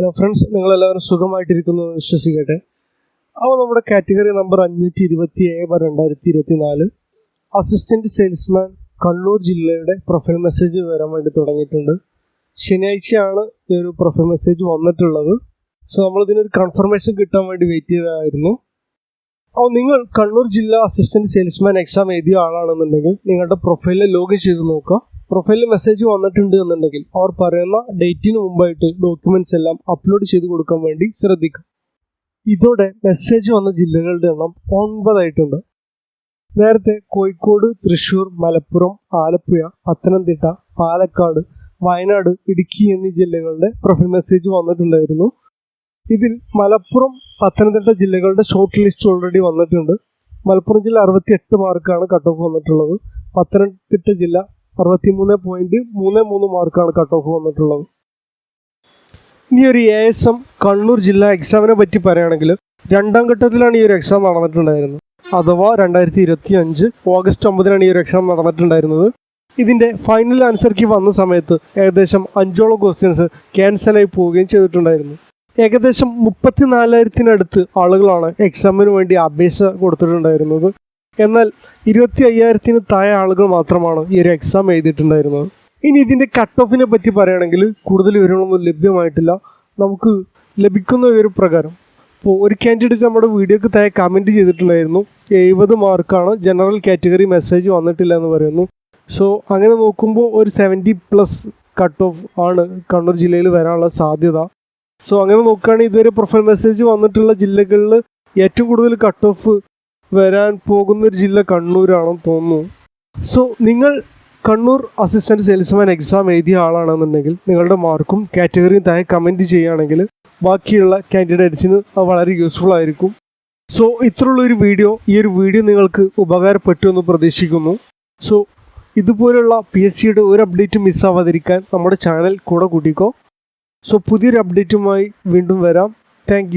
Hello friends നിങ്ങളെല്ലാവരും സുഖമായിട്ടിരിക്കുന്നു എന്ന് വിശ്വസിക്കട്ടെ. അപ്പോൾ നമ്മുടെ കാറ്റഗറി നമ്പർ അഞ്ഞൂറ്റി ഇരുപത്തി ഏഴ് രണ്ടായിരത്തി ഇരുപത്തി നാല് അസിസ്റ്റന്റ് സെയിൽസ്മാൻ കണ്ണൂർ ജില്ലയുടെ പ്രൊഫൈൽ മെസ്സേജ് വരാൻ വേണ്ടി തുടങ്ങിയിട്ടുണ്ട്. ശനിയാഴ്ചയാണ് ഈ ഒരു പ്രൊഫൈൽ മെസ്സേജ് വന്നിട്ടുള്ളത്. സോ നമ്മളിതിനൊരു കൺഫർമേഷൻ കിട്ടാൻ വേണ്ടി വെയിറ്റ് ചെയ്തായിരുന്നു അപ്പോൾ നിങ്ങൾ കണ്ണൂർ ജില്ലാ അസിസ്റ്റന്റ് സെയിൽസ്മാൻ എക്സാം എഴുതിയ ആളാണെന്നുണ്ടെങ്കിൽ നിങ്ങളുടെ പ്രൊഫൈലിൽ ലോഗിൻ ചെയ്ത് നോക്കുക. പ്രൊഫൈലിൽ മെസ്സേജ് വന്നിട്ടുണ്ട് എന്നുണ്ടെങ്കിൽ അവർ പറയുന്ന ഡേറ്റിന് മുമ്പായിട്ട് ഡോക്യുമെന്റ്സ് എല്ലാം അപ്ലോഡ് ചെയ്ത് കൊടുക്കാൻ വേണ്ടി ശ്രദ്ധിക്കുക. ഇതോടെ മെസ്സേജ് വന്ന ജില്ലകളുടെ എണ്ണം ഒൻപതായിട്ടുണ്ട്. നേരത്തെ കോഴിക്കോട് തൃശൂർ മലപ്പുറം ആലപ്പുഴ പത്തനംതിട്ട പാലക്കാട് വയനാട് ഇടുക്കി എന്നീ ജില്ലകളുടെ പ്രൊഫൈൽ മെസ്സേജ് വന്നിട്ടുണ്ടായിരുന്നു. ഇതിൽ മലപ്പുറം പത്തനംതിട്ട ജില്ലകളുടെ ഷോർട്ട് ലിസ്റ്റ് ഓൾറെഡി വന്നിട്ടുണ്ട്. മലപ്പുറം ജില്ല അറുപത്തി എട്ട് മാർക്കാണ് കട്ട് ഓഫ് വന്നിട്ടുള്ളത്. പത്തനംതിട്ട ജില്ല അറുപത്തിമൂന്ന് പോയിന്റ് മൂന്ന് മൂന്ന് മാർക്കാണ് കട്ട് ഓഫ് വന്നിട്ടുള്ളത്. ഇനി ഒരു എ എസ് എം കണ്ണൂർ ജില്ലാ എക്സാമിനെ പറ്റി പറയുകയാണെങ്കിൽ രണ്ടാം ഘട്ടത്തിലാണ് ഈ ഒരു എക്സാം നടന്നിട്ടുണ്ടായിരുന്നത്. അഥവാ രണ്ടായിരത്തി ഇരുപത്തി അഞ്ച് ഓഗസ്റ്റ് ഒമ്പതിനാണ് ഈ ഒരു എക്സാം നടന്നിട്ടുണ്ടായിരുന്നത്. ഇതിന്റെ ഫൈനൽ ആൻസർ കീ വന്ന സമയത്ത് ഏകദേശം അഞ്ചോളം ക്വസ്റ്റ്യൻസ് ക്യാൻസലായി പോവുകയും ചെയ്തിട്ടുണ്ടായിരുന്നു. ഏകദേശം മുപ്പത്തിനാലായിരത്തിനടുത്ത് ആളുകളാണ് എക്സാമിന് വേണ്ടി അപേക്ഷ കൊടുത്തിട്ടുണ്ടായിരുന്നത്. എന്നാൽ ഇരുപത്തി അയ്യായിരത്തിന് താഴെ ആളുകൾ മാത്രമാണ് ഈ ഒരു എക്സാം എഴുതിയിട്ടുണ്ടായിരുന്നത്. ഇനി ഇതിന്റെ കട്ട് ഓഫിനെ പറ്റി പറയുകയാണെങ്കിൽ കൂടുതൽ വിവരങ്ങളൊന്നും ലഭ്യമായിട്ടില്ല. നമുക്ക് ലഭിക്കുന്ന ഒരു പ്രകാരം. ഇപ്പോൾ ഒരു കാൻഡിഡേറ്റ് നമ്മുടെ വീഡിയോക്ക് താഴെ കമന്റ് ചെയ്തിട്ടുണ്ടായിരുന്നു. എഴുപത് മാർക്കാണ് ജനറൽ കാറ്റഗറി മെസ്സേജ് വന്നിട്ടില്ല എന്ന് പറയുന്നു. സോ അങ്ങനെ നോക്കുമ്പോൾ ഒരു സെവന്റി പ്ലസ് കട്ട് ഓഫ് ആണ് കണ്ണൂർ ജില്ലയിൽ വരാനുള്ള സാധ്യത. സോ അങ്ങനെ നോക്കുകയാണെങ്കിൽ ഇതുവരെ പ്രൊഫൈൽ മെസ്സേജ് വന്നിട്ടുള്ള ജില്ലകളിൽ ഏറ്റവും കൂടുതൽ കട്ട് ഓഫ് വരാൻ പോകുന്നൊരു ജില്ല കണ്ണൂരാണെന്ന് തോന്നുന്നു. സോ നിങ്ങൾ കണ്ണൂർ അസിസ്റ്റന്റ് സെയിൽസ്മാൻ എക്സാം എഴുതിയ ആളാണെന്നുണ്ടെങ്കിൽ നിങ്ങളുടെ മാർക്കും കാറ്റഗറിയും താഴെ കമന്റ് ചെയ്യുകയാണെങ്കിൽ ബാക്കിയുള്ള കാൻഡിഡേറ്റ്സിന് അത് വളരെ യൂസ്ഫുൾ ആയിരിക്കും. സോ ഇത്രയുള്ളൊരു വീഡിയോ ഈ ഒരു വീഡിയോ നിങ്ങൾക്ക് ഉപകാരപ്പെട്ടുവെന്ന് പ്രതീക്ഷിക്കുന്നു. സോ ഇതുപോലുള്ള പി എസ് സിയുടെ ഒരു അപ്ഡേറ്റ് മിസ്സാവാതിരിക്കാൻ നമ്മുടെ ചാനൽ കൂടെ കൂട്ടിക്കോ. സോ പുതിയൊരു അപ്ഡേറ്റുമായി വീണ്ടും വരാം. താങ്ക്